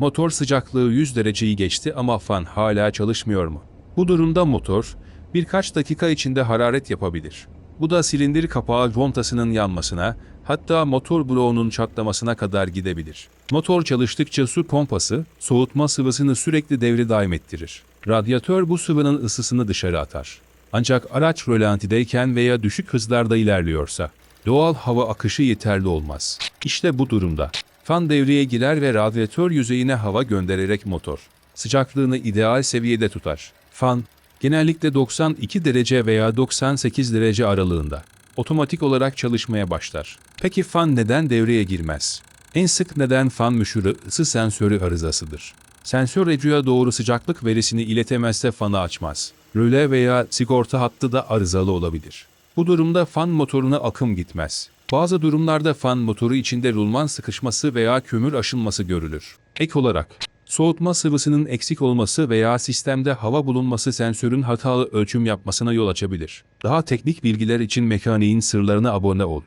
Motor sıcaklığı 100 dereceyi geçti ama fan hala çalışmıyor mu? Bu durumda motor birkaç dakika içinde hararet yapabilir. Bu da silindir kapağı contasının yanmasına, hatta motor bloğunun çatlamasına kadar gidebilir. Motor çalıştıkça su pompası, soğutma sıvısını sürekli devre daim ettirir. Radyatör bu sıvının ısısını dışarı atar. Ancak araç rölantideyken veya düşük hızlarda ilerliyorsa, doğal hava akışı yeterli olmaz. İşte bu durumda, fan devreye girer ve radyatör yüzeyine hava göndererek motor, sıcaklığını ideal seviyede tutar. Fan, genellikle 92 derece veya 98 derece aralığında otomatik olarak çalışmaya başlar. Peki fan neden devreye girmez? En sık neden fan müşürü ısı sensörü arızasıdır. Sensör Ecu'ya doğru sıcaklık verisini iletemezse fanı açmaz. Röle veya sigorta hattı da arızalı olabilir. Bu durumda fan motoruna akım gitmez. Bazı durumlarda fan motoru içinde rulman sıkışması veya kömür aşınması görülür. Ek olarak, soğutma sıvısının eksik olması veya sistemde hava bulunması sensörün hatalı ölçüm yapmasına yol açabilir. Daha teknik bilgiler için mekaniğin sırlarına abone ol.